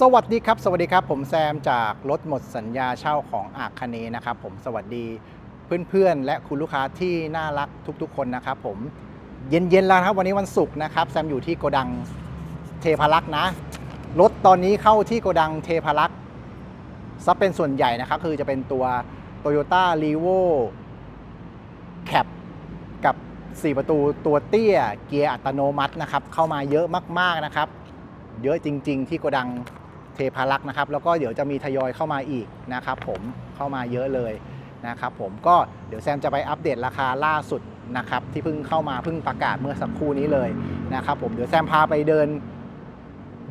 สวัสดีครับ สวัสดีครับ ผมแซมจากรถหมดสัญญาเช่าของอาคเนนะครับผมสวัสดีเพื่อนๆ และคุณลูกค้าที่น่ารักทุกๆ คนนะครับผมเย็นๆแล้วนะครับวันนี้วันศุกร์นะครับแซมอยู่ที่โกดังเทพารักษ์นะรถตอนนี้เข้าที่โกดังเทพารักษ์ซับเป็นส่วนใหญ่นะครับคือจะเป็นตัว Toyota r e v o Cap กับ 4 ประตูตัวเตี้ยเกียร์อัตโนมัตินะครับเข้ามาเยอะมากๆนะครับเยอะจริง ๆ ที่โกดัง เทพารักษ์นะครับ แล้วก็เดี๋ยวจะมีทยอยเข้ามาอีกนะครับผมเข้ามาเยอะเลยนะครับผมก็เดี๋ยวแซมจะไปอัปเดตราคาล่าสุดนะครับที่เพิ่งเข้ามาเพิ่งประกาศเมื่อสักครู่นี้เลยนะครับผมเดี๋ยวแซมพาไปเดิน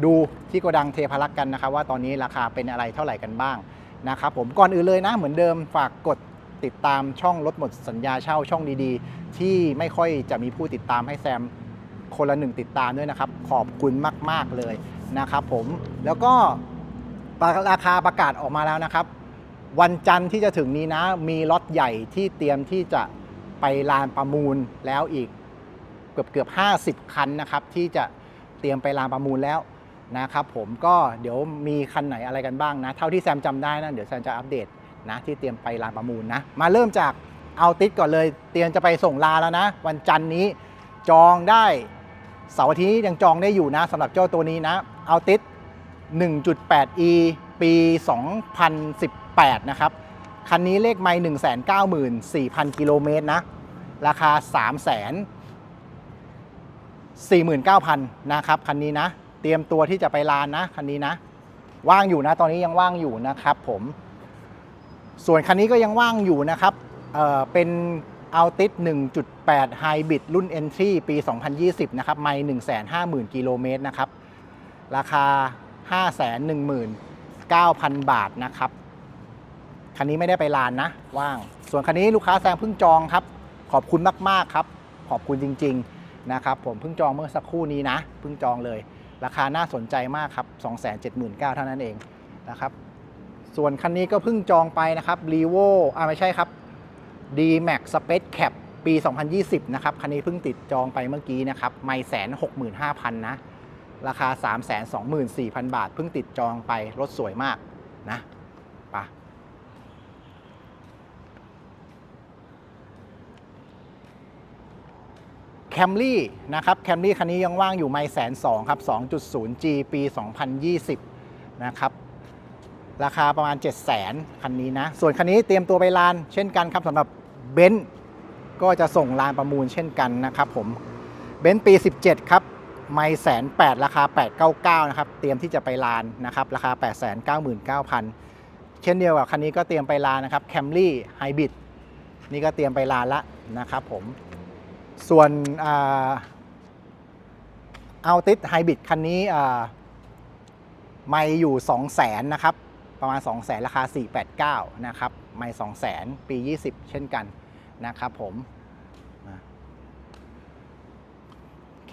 ดูที่โกดังเทพารักษ์กันนะครับ ว่าตอนนี้ราคาเป็นอะไรเท่าไหร่กันบ้างนะครับผมก่อนอื่นเลยนะเหมือนเดิมฝากกดติดตามช่องรถหมดสัญญาเช่าช่องดีๆ ที่ไม่ค่อยจะมีผู้ติดตามให้แซมคนละหนึ่งติดตามด้วยนะครับ ขอบคุณมาก ๆ เลย นะครับผมแล้วก็ราคาประกาศออกมาแล้วนะครับ วันจันทร์ที่จะถึงนี้นะ มีล็อตใหญ่ที่เตรียมที่จะไปลานประมูลแล้วอีกเกือบเกือบ 50 คันนะครับ ที่จะเตรียมไปลานประมูลแล้วนะครับผมก็เดี๋ยวมีคันไหนอะไรกันบ้างนะ เท่าที่แซมจำได้นะ เดี๋ยวแซมจะอัปเดตนะที่เตรียมไปลานประมูลนะ มาเริ่มจากเอาติดก่อนเลย เตรียมจะไปส่งลาแล้วนะ วันจันทร์นี้จองได้เสาร์อาทิตย์นี้ยังจองได้อยู่นะสำหรับเจ้าตัวนี้นะ เอาติด 1.8e ปี 2018 นะครับ คันนี้เลขไมล์194,000 กิโลเมตรนะ ราคา349,000 นะครับ คันนี้นะ เตรียมตัวที่จะไปลานนะ คันนี้นะ ว่างอยู่นะ ตอนนี้ยังว่างอยู่นะครับผม ส่วนคันนี้ก็ยังว่างอยู่นะครับ เอ่อ เป็น Altis 1.8 Hybrid รุ่น Entry ปี 2020 นะครับ ไมล์150,000 กิโลเมตรนะครับ ราคา 519,000 บาทนะครับ คันนี้ไม่ได้ไปลานนะ ว่าง ส่วนคันนี้ลูกค้าแซงเพิ่งจองครับ ขอบคุณมาก ๆ ครับ ขอบคุณจริง ๆ นะครับ ผมเพิ่งจองเมื่อสักครู่นี้นะ เพิ่งจองเลย ราคาน่าสนใจมากครับ 279,000เท่านั้นเองนะครับ ส่วนคันนี้ก็เพิ่งจองไปนะครับ r e v o อ่าไม่ใช่ครับ D Max Space Cap ปี 2020 นะครับ คันนี้เพิ่งติดจองไปเมื่อกี้นะครับ ไม่แสนหกหมื่นห้าพันนะ ราคา 3 2 4 0 0 0 บาท เพิ่งติดจองไปรถสวยมากนะไปะแคมรี่นะครับแคมรี่คันนี้ยังว่างอยู่ไม่แสนสองครับ 2.0G ปี 2020 นะครับ ราคาประมาณ 7 0 0 0 0คันนี้นะ ส่วนคันนี้เตรียมตัวไปลาน เช่นกันครับสำหรับเบนซ์ก็จะส่งลานประมูลเช่นกันนะครับผมเบนซ์ปี 17 ครับ ไม่แสนแปดราคา 899 นะครับ เตรียมที่จะไปลานนะครับ ราคา 899,000 เช่นเดียวกับคันนี้ก็เตรียมไปลานนะครับแคมรี่ไฮบริดนี่ก็เตรียมไปลานละนะครับผม ส่วนเอาติสไฮบริดคันนี้ไม่อยู่ 2 0 0 0 0 0นะครับ ประมาณ 2 0 0 0 0 0ราคา 489 นะครับ ไม่ 2 0 0 0 0ปี 20 เช่นกันนะครับผม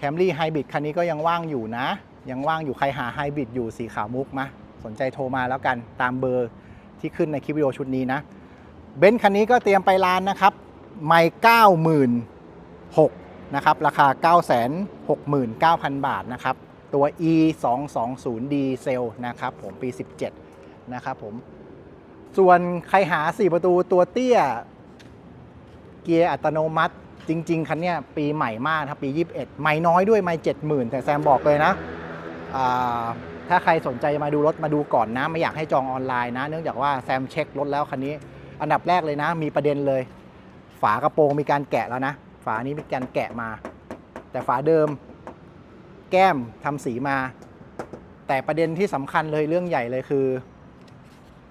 แคมรี่ไฮบริดคันนี้ก็ยังว่างอยู่นะ ยังว่างอยู่ใครหาไฮบริดอยู่สีขาวมุกมาสนใจโทรมาแล้วกันตามเบอร์ที่ขึ้นในคลิปวิดีโอชุดนี้นะเบนซ์คันนี้ก็เตรียมไปลานนะครับไม่96,000นะครับราคา 969,000 บาทนะครับตัว e 2 2 0 d เซลนะครับผมปี 17 นะครับผม ส่วนใครหา 4 ประตูตัวเตี้ย เกียร์อัตโนมัติ จริง ๆ คันเนี้ยปีใหม่มากครับปี 21 ไม่น้อยด้วยไม่70,000 แต่แซมบอกเลยนะถ้าใครสนใจมาดูรถมาดูก่อนนะ ไม่อยากให้จองออนไลน์นะ เนื่องจากว่าแซมเช็ครถแล้วคันนี้ อันดับแรกเลยนะ มีประเด็นเลย ฝากระโปรงมีการแกะแล้วนะ ฝานี้มีการแกะมา แต่ฝาเดิม แก้มทำสีมา แต่ประเด็นที่สำคัญเลยเรื่องใหญ่เลยคือ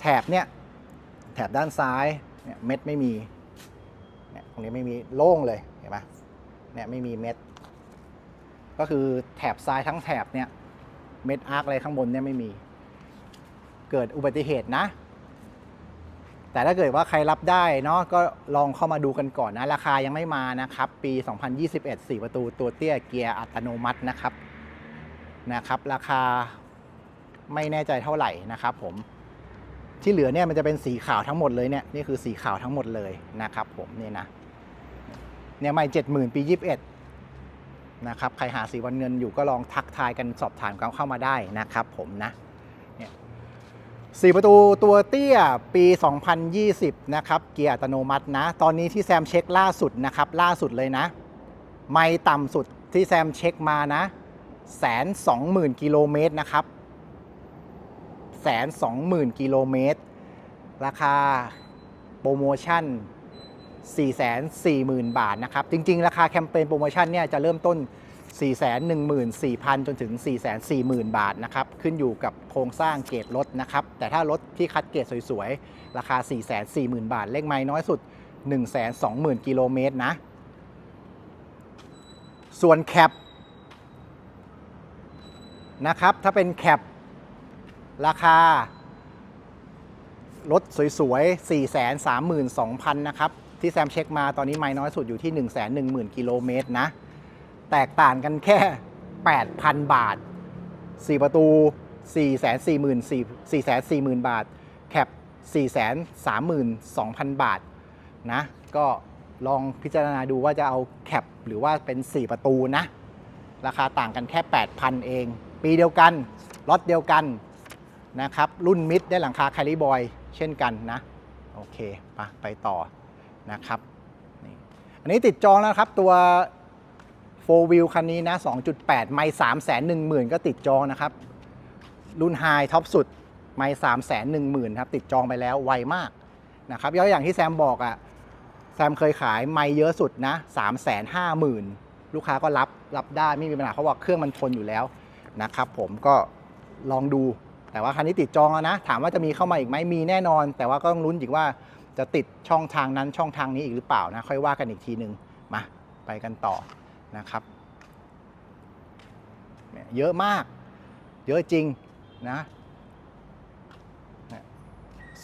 แถบเนี่ยแถบด้านซ้ายเนี่ยเม็ดไม่มีเนี่ยตรงนี้ไม่มีโล่งเลย เห็นไหมเนี่ยไม่มีเม็ด ก็คือแถบซ้ายทั้งแถบเนี่ย เม็ดอาร์คอะไรข้างบนเนี่ยไม่มี เกิดอุบัติเหตุนะ แต่ถ้าเกิดว่าใครรับได้เนาะก็ลองเข้ามาดูกันก่อนนะ ราคายังไม่มานะครับ ปี 2021 4 ประตูตัวเตี้ยเกียร์อัตโนมัตินะครับนะครับ ราคาไม่แน่ใจเท่าไหร่นะครับผมที่เหลือเนี่ยมันจะเป็นสีขาวทั้งหมดเลยเนี่ยนี่คือสีขาวทั้งหมดเลยนะครับผมนี่นะ เนี่ยไม่เจ็ดหมื่นปียี่สิบเอ็ดนะครับใครหาสีวันเงินอยู่ก็ลองทักทายกันสอบถามกันเข้ามาได้นะครับผมนะ4ประตูตัวเตี้ยปี 2020 นะครับเกียร์อัตโนมัตินะ ตอนนี้ที่แซมเช็คล่าสุดนะครับ ล่าสุดเลยนะ ไม่ต่ำสุดที่แซมเช็คมานะแสนสองหมื่นกิโลเมตรนะครับแสนสองหมื่นกิโลเมตร ราคาโปรโมชั่น 440,000 บาทนะครับ จริง ๆ ราคาแคมเปญโปรโมชั่นเนี่ยจะเริ่มต้น 414,000 จนถึง 440,000 บาทนะครับ ขึ้นอยู่กับโครงสร้างเกรดรถนะครับ แต่ถ้ารถที่คัดเกรดสวย ๆ ราคา 440,000 บาท เลขไม้น้อยสุด 120,000 กิโลเมตรนะ ส่วนแคปนะครับ ถ้าเป็นแคปราคารถสวยๆ 432,000 นะครับ ที่แซมเช็คมาตอนนี้ไม่น้อยสุดอยู่ที่ 110,000 กิโลเมตรนะ แตกต่างกันแค่ 8,000 บาท 4 ประตู 4 4 0 0 0 4 4 0 0 0 บาท แคป 432,000 บาทนะ ก็ลองพิจารณาดูว่าจะเอาแคปหรือว่าเป็น 4 ประตูนะ ราคาต่างกันแค่ 8,000 เอง ปีเดียวกันรถเดียวกันนะครับ รุ่นมิดได้หลังคาคาริบอย เช่นกันนะ โอเคไปไปต่อ นะครับนี่อันนี้ติดจองแล้วครับ ตัว 4 wheel คันนี้นะ 2.8 ไม่3 1 0 0 0 0 ก็ติดจองนะครับ รุ่นไฮท็อปสุด ไม่3 1 0 0 0 0 ครับ ติดจองไปแล้วไวมากนะครับย้อนอย่างที่แซมบอกอะ่ะแซมเคยขายไม่เยอะสุดนะ 3 5 0 0 0 0 ลูกค้าก็รับรับได้ไม่มีปัญหาเพราะว่าเครื่องมันทนอยู่แล้วนะครับผมก็ลองดูแต่ว่าคันนี้ติดจองแล้วนะ ถามว่าจะมีเข้ามาอีกไหมมีแน่นอน แต่ว่าก็ต้องลุ้นอีกว่า จะติดช่องทางนั้นช่องทางนี้อีกหรือเปล่านะค่อยว่ากันอีกทีหนึ่งมาไปกันต่อนะครับเยอะมาก เยอะจริงนะ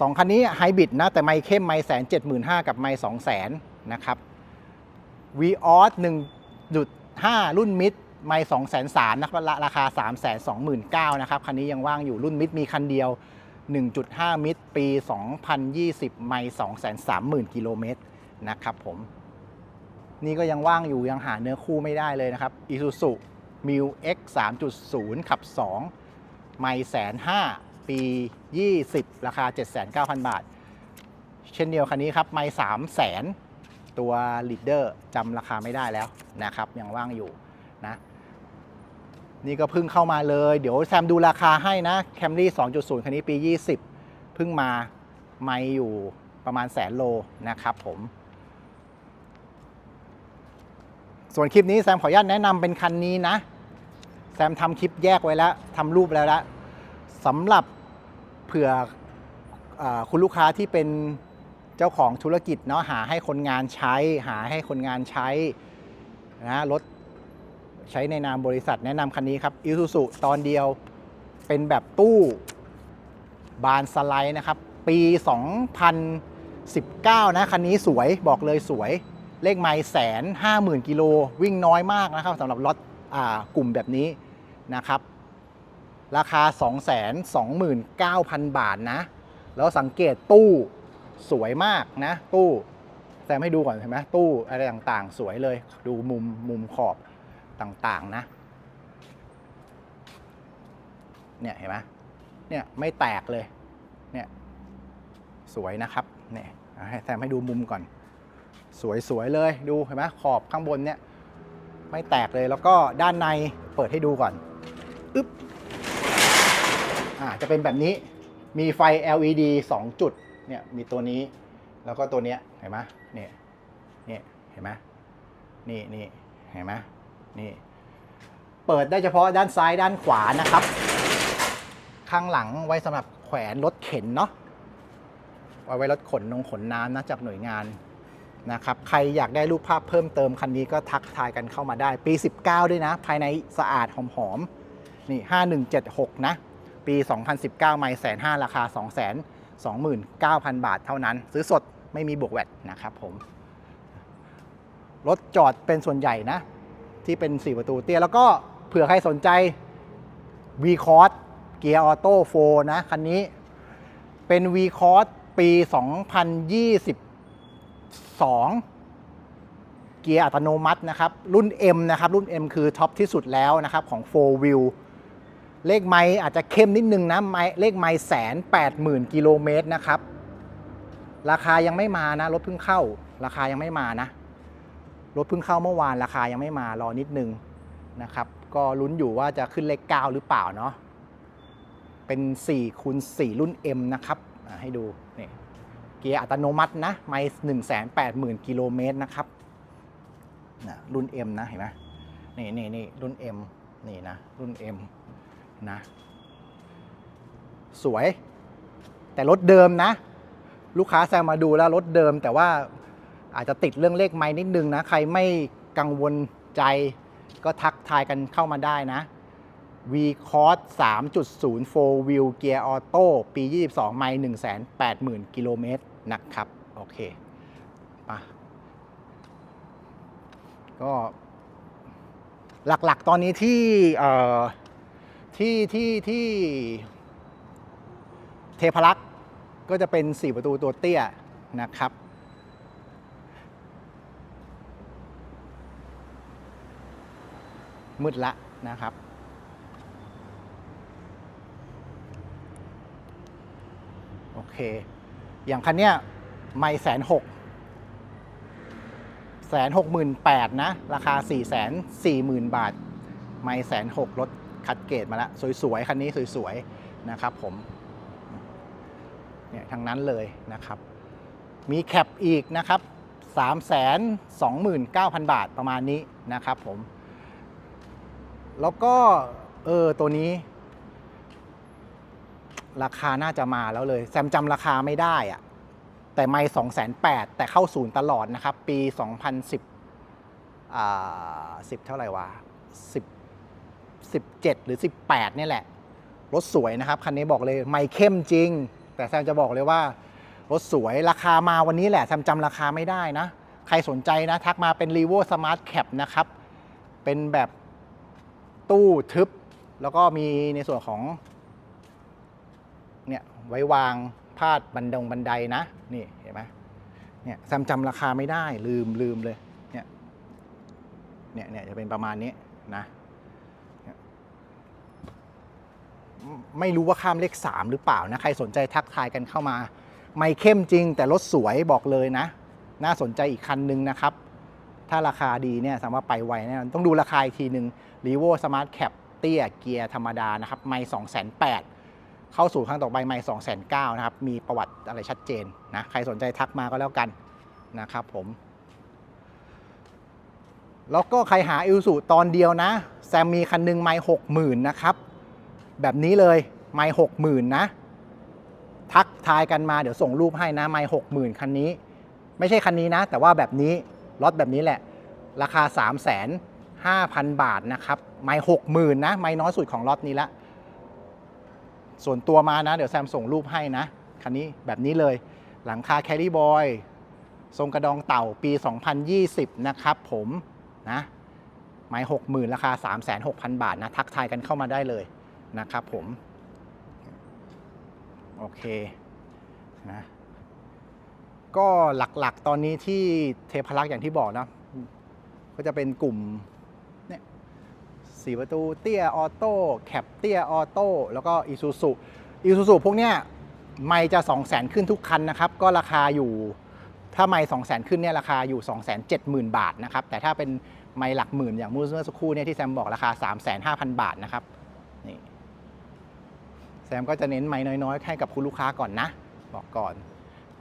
สองคันนี้ไฮบริดนะ แต่ไม่เข้มไม่แสนเจ็ดหมื่นห้ากับไม่สองแสนนะครับวีออสหนึ่งจุดห้ารุ่นมิดไม่สองแสนสามนะครับราราคา3ามแสนสองหมื่นเก้านะครับ คันนี้ยังว่างอยู่รุ่นมิดมีคันเดียว 1.5 มิดปี 2020 ไม่2 3 0 0 0 0 กิโลเมตรนะครับผมนี่ก็ยังว่างอยู่ยังหาเนื้อคู่ไม่ได้เลยนะครับ Isuzu m i l X 3.0 ขับ 2 ไม่แสนห้าปี 20 ราคา 79,000 บาท เช่นเดียวคันนี้ครับไม่3แสนตัว Leader จำราคาไม่ได้แล้วนะครับ ยังว่างอยู่นะ นี่ก็เพิ่งเข้ามาเลย เดี๋ยวแซมดูราคาให้นะ Camry 2.0 คันนี้ปี 20 เพิ่งมาไม่อยู่ประมาณแสนโลนะครับผม ส่วนคลิปนี้แซมขออนุญาตแนะนำเป็นคันนี้นะ แซมทำคลิปแยกไว้แล้วทำรูปแล้วละสำหรับเผื่ออคุณลูกค้าที่เป็นเจ้าของธุรกิจเนาะหาให้คนงานใช้ หาให้คนงานใช้นะรถ ใช้ในนามบริษัทแนะนำคันนี้ครับ i s u z u ตอนเดียวเป็นแบบตู้บานสไลด์นะครับ ปี 2019 นะ คันนี้สวยบอกเลยสวย เลขไมล์แสนห้าหมื่นกิโลวิ่งน้อยมากนะครับสำหรับรถกลุ่มแบบนี้นะครับ ราคา 229,000 บาทนะ แล้วสังเกตตู้สวยมากนะ ตู้แต่ให้ดูก่อนเห็นไหมตู้อะไรต่างๆ สวยเลย ดูมุมมุมขอบ ต่างๆนะ เนี่ยเห็นไหมเนี่ยไม่แตกเลย เนี่ยสวยนะครับ เนี่ยให้แซมให้ดูมุมก่อน สวยๆเลยดูเห็นไหมขอบข้างบนเนี่ยไม่แตกเลยแล้วก็ด้านในเปิดให้ดูก่อนอึ๊บอ่าจะเป็นแบบนี้มีไฟ LED 2 จุดเนี่ยมีตัวนี้แล้วก็ตัวเนี้ยเห็นไหมเนี่ยเนี่ยเห็นไหมนี่นี่เห็นไหม นี่ เปิดได้เฉพาะด้านซ้ายด้านขวานะครับ ข้างหลังไว้สำหรับแขวนรถเข็นเนาะเอาไว้รถขนนงขนน้ำนะจากหน่วยงานนะครับ ใครอยากได้รูปภาพเพิ่มเติมคันนี้ก็ทักทายกันเข้ามาได้ ปี 19 ด้วยนะ ภายในสะอาดหอมๆนี่ 5176 นะ ปี 2019 ไม่แสนห้าราคา 2 2 9 0 0 0 บาทเท่านั้น ซื้อสดไม่มีบวกแวดนะครับผม รถจอดเป็นส่วนใหญ่นะ ที่เป็น 4 ประตูเตี้ย แล้วก็เผื่อใครสนใจ v c o r s เกียร์ออโต้4นะ คันนี้เป็น v c o r s ปี 2022 เกียร์อัตโนมัตินะครับ รุ่น M นะครับ รุ่น M คือท็อปที่สุดแล้วนะครับ ของ 4 Wheel เลขไม้อาจจะเข้มนิดนึงนะไม้เลขไม้แสนแปดหมื่นกิโลเมตรนะครับ ราคายังไม่มานะ รถเพิ่งเข้า ราคายังไม่มานะ รถเพิ่งเข้าเมื่อวานราคายังไม่มารอนิดนึงนะครับ ก็ลุ้นอยู่ว่าจะขึ้นเลข 9 หรือเปล่าเนาะเป็น4คูณ4รุ่น M นะครับให้ดูนี่เกียร์อัตโนมัตินะไม่หนึ่งแสนแปดหมื่นกิโลเมตรนะครับนะรุ่น M นะเห็นไหมนี่นี่นี่รุ่น M นี่นะ รุ่น M นะสวย แต่รถเดิมนะ ลูกค้าแซงมาดูแล้วรถเดิมแต่ว่า อาจจะติดเรื่องเลขไม้นิดนึงนะ ใครไม่กังวลใจก็ทักทายกันเข้ามาได้นะ V c o s 3.0 4 Wheel Gear Auto ปี 22 ไมล์180,000 กิโลเมตรนะครับ โอเคมาก็หลักๆ ตอนนี้ที่ที่ที่ที่เทพรักษ์ก็จะเป็น 4 ประตูตัวเตี้ยนะครับ มืดละนะครับ โอเค อย่างคันเนี้ยไม่แสนหกแสนหกหมื่นแปดนะ ราคา4ี่แสนสี่หมื่นบาท ไม่แสนหกรถคัดเกรดมาแล้ว สวยๆ คันนี้สวยๆ นะครับผม เนี่ยทั้งนั้นเลยนะครับ มีแคปอีกนะครับ3 2 9 0 0 0 บาทประมาณนี้นะครับผม แล้วก็เออตัวนี้ ราคาน่าจะมาแล้วเลย แซมจำราคาไม่ได้อะแต่ไม่2 8 0 0 0แต่เข้าศูนย์ตลอดนะครับ ปี 2010อ่า10เท่าไหร่วะ10 17หรือ18เนี่ยแหละ รถสวยนะครับ คันนี้บอกเลยไม่เข้มจริง แต่แซมจะบอกเลยว่ารถสวยราคามาวันนี้แหละแซมจำราคาไม่ได้นะ ใครสนใจนะ ทักมาเป็น r e v o Smart Cap นะครับ เป็นแบบ ตู้ทึบ แล้วก็มีในส่วนของเนี่ยไว้วางพาดบันดงบันไดนะ นี่เห็นไหมเนี่ยแซมจำราคาไม่ได้ลืมลืมเลยเนี่ยเนี่ยเนี่ยจะเป็นประมาณนี้นะ ไม่รู้ว่าข้ามเลข 3 หรือเปล่านะ ใครสนใจทักทายกันเข้ามา ไม่เข้มจริงแต่รถสวยบอกเลยนะ น่าสนใจอีกคันหนึ่งนะครับ ถ้าราคาดีเนี่ยสามารถไปไวแน่นอนต้องดูราคาอีกทีหนึ่ง r e v o Smart Cap เตี้ยเกียร์ธรรมดานะครับไม่2 8 0 0 0เข้าสู่ครั้งต่อไปไม่2 9 0 0 0นะครับ มีประวัติอะไรชัดเจนนะ ใครสนใจทักมาก็แล้วกันนะครับผมแล้วก็ใครหาอิลสุตอนเดียวนะ แซมมีคันหนึ่งไม่หกหมื่นนะครับ แบบนี้เลยไม่หกหมื่นนะ ทักทายกันมาเดี๋ยวส่งรูปให้นะไม่หกหมื่นคันนี้ ไม่ใช่คันนี้นะ แต่ว่าแบบนี้ รถแบบนี้แหละ ราคา 3 5 0 0 0 0 บาทนะครับไม่หกหมื่นนะ ไม่น้อยสุดของรถนี้ละส่วนตัวมานะ เดี๋ยวแซมส่งรูปให้นะ คันนี้แบบนี้เลย หลังคาแครี่บอยทรงกระดองเต่าปี 2020 นะครับผมนะไม้หกหมื่นราคา 36,000 บาทนะ ทักทายกันเข้ามาได้เลยนะครับผม โอเคนะ ก็หลักๆ ตอนนี้ที่เทพรักษ์อย่างที่บอกนะ ก็จะเป็นกลุ่มเนี่ยสีประตูเตี้ยออโต้แคปเตี้ยออโต้แล้วก็อีซูซูอีซูซูพวกเนี้ยไม่จะ 2 0 0 0 0 0ขึ้นทุกคันนะครับ ก็ราคาอยู่ ถ้าไม่2 0 0 0 0 0ขึ้นเนี่ยราคาอยู่ 2 7 0 0 0 0 บาทนะครับ แต่ถ้าเป็นไม่หลักหมื่นอย่างมูเมื่อสักครู่เนี่ยที่แซมบอกราคา 3 5 0 0 0 บาทนะครับนี่แซมก็จะเน้นไม่น้อยๆ ให้กับคุณลูกค้าก่อนนะ บอกก่อน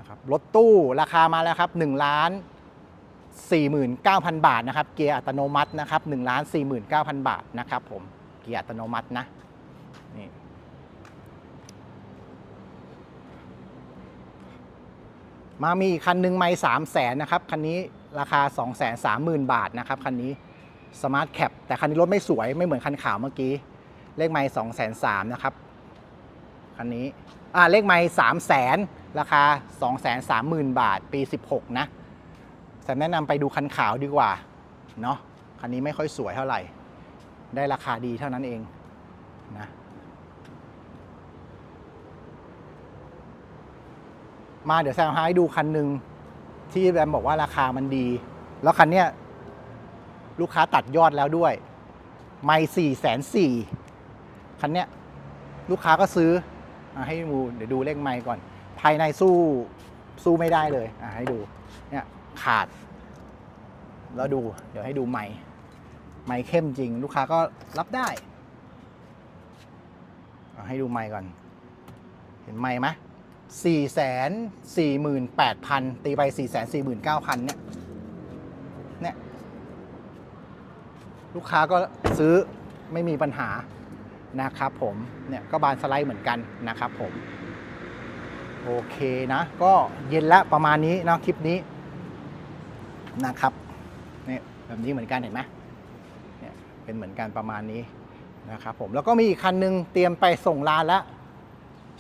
นะครับรถตู้ราคามาแล้วครับ1ล้าน49,000 บาทนะครับ เกียร์อัตโนมัตินะครับ1ล้าน49,000 บาทนะครับผมเกียร์อัตโนมัตินะนี่มามีคันหนึ่งไม่สามแสนนะครับคันนี้ราคา 2 3 0 0 0 0 บาทนะครับคันนี้สมาร์ทแคปแต่คันนี้รถไม่สวยไม่เหมือนคันขาวเมื่อกี้ เลขไม่2 3 0 0 0นะครับ คันนี้อ่าเลขไม่3 0 0 0 0 0ราคา 2 3 0 0 0 0 บาท ปี 16 นะแต่แนะนำไปดูคันขาวดีกว่า เนาะคันนี้ไม่ค่อยสวยเท่าไหร่ ได้ราคาดีเท่านั้นเองนะมาเดี๋ยวแซมให้ดูคันหนึ่งที่แบมบอกว่าราคามันดี แล้วคันเนี้ยลูกค้าตัดยอดแล้วด้วย ไม่สี่แสนสี่คันนเนี้ยลูกค้าก็ซื้อ ให้ดูเดี๋ยวดูเลขไมค์ก่อน ภายในสู้สู้ไม่ได้เลยอะให้ดูเนี่ยขาด แล้วดูเดี๋ยวให้ดูไมค์ไมค์เข้มจริง ลูกค้าก็รับได้ให้ดูไมค์ก่อน เห็นไมค์ไหมสี่แสนสี่หมื่นแปดพันตีไปสี่แสนสี่หมื่นเก้าพันเนี่ยเนี่ยลูกค้าก็ซื้อไม่มีปัญหา นะครับผมเนี่ยก็บานสไลด์เหมือนกันนะครับผมโอเคนะ ก็เย็นละประมาณนี้นะคลิปนี้นะครับเนี่ยแบบนี้เหมือนกันเห็นไหมเนี่ยเป็นเหมือนกันประมาณนี้นะครับผมแล้วก็มีอีกคันหนึงเตรียมไปส่งลานแล้ว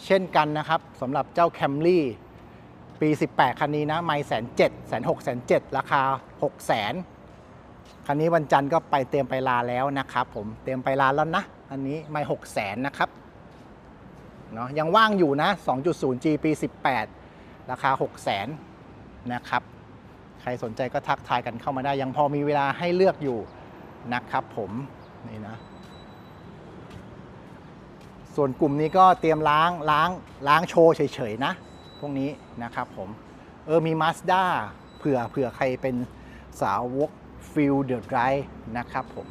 เช่นกันนะครับสำหรับเจ้า Camry ปี 18 คันนี้นะไม่แสนเจ็ดแสนหกแสนเจ็ดราคา6แสนคันนี้วันจันทร์ก็ไปเตรียมไปลาแล้วนะครับผมเตรียมไปลาแล้วนะ อันนี้ไม่6แสนนะครับเนาะยังว่างอยู่นะ 2.0G ปี 18 ราคา6แสนนะครับ ใครสนใจก็ทักทายกันเข้ามาได้ ยังพอมีเวลาให้เลือกอยู่นะครับผมนี่นะ ส่วนกลุ่มนี้ก็เตรียมล้างล้างล้างโชว์เฉยๆนะ พวกนี้นะครับผม เออมี Mazda เผื่อเผื่อใครเป็นสาวกฟิลเดอร์ไดรนะครับผม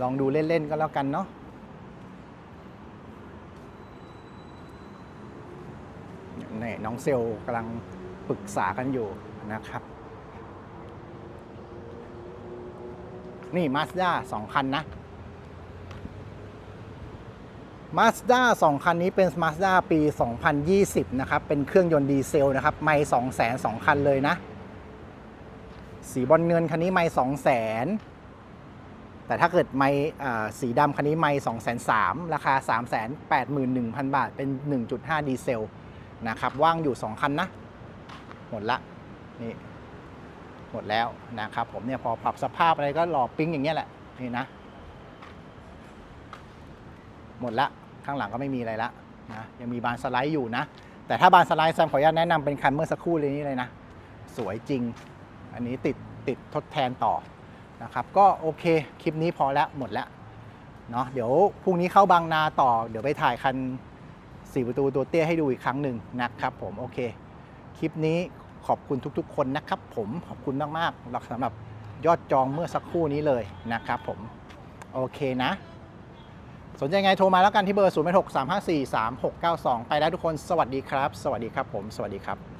ลองดูเล่น ๆ ก็แล้วกันเนาะนี่น้องเซลกำลังปรึกษากันอยู่นะครับ นี่ Mazda สองคันนะ Mazda 2คันนี้เป็น Mazda ปี 2020 นะครับ เป็นเครื่องยนต์ดีเซลนะครับ ไม่2 0 0 0 0 2คันเลยนะ สีบอลเงินคันนี้ไม่2 0 0 0 0 0 แต่ถ้าเกิดไม่สีดำคันนี้ไม่2 3 0 0 0ราคา 381,000 บาท เป็น 1.5 ดีเซลนะครับ ว่างอยู่ 2 คันนะ หมดละ นี่ หมดแล้วนะครับผมเนี่ยพอปรับสภาพอะไรก็หล่อปิ้งอย่างเงี้ยแหละ นี่นะ หมดละ ข้างหลังก็ไม่มีอะไรละนะ ยังมีบานสไลด์อยู่นะ แต่ถ้าบานสไลด์แซมขออนุญาตแนะนำเป็นคันเมื่อสักครู่เลยนี้เลยนะ สวยจริง อันนี้ติดติดทดแทนต่อ นะครับก็โอเคคลิปนี้พอแล้วหมดแล้วเนาะเดี๋ยวพรุ่งนี้เข้าบางนาต่อ เดี๋ยวไปถ่ายคัน4ประตูตัวเตี้ยให้ดูอีกครั้งหนึ่งนะครับผมโอเค คลิปนี้ขอบคุณทุกๆ คนนะครับผมขอบคุณมากๆสำหรับยอดจองเมื่อสักครู่นี้เลยนะครับผมโอเคนะ สนใจไงโทรมาแล้วกันที่เบอร์ 0 6 3 5 4 3 6 9 2 ไปแล้วทุกคนสวัสดีครับ สวัสดีครับผม สวัสดีครับ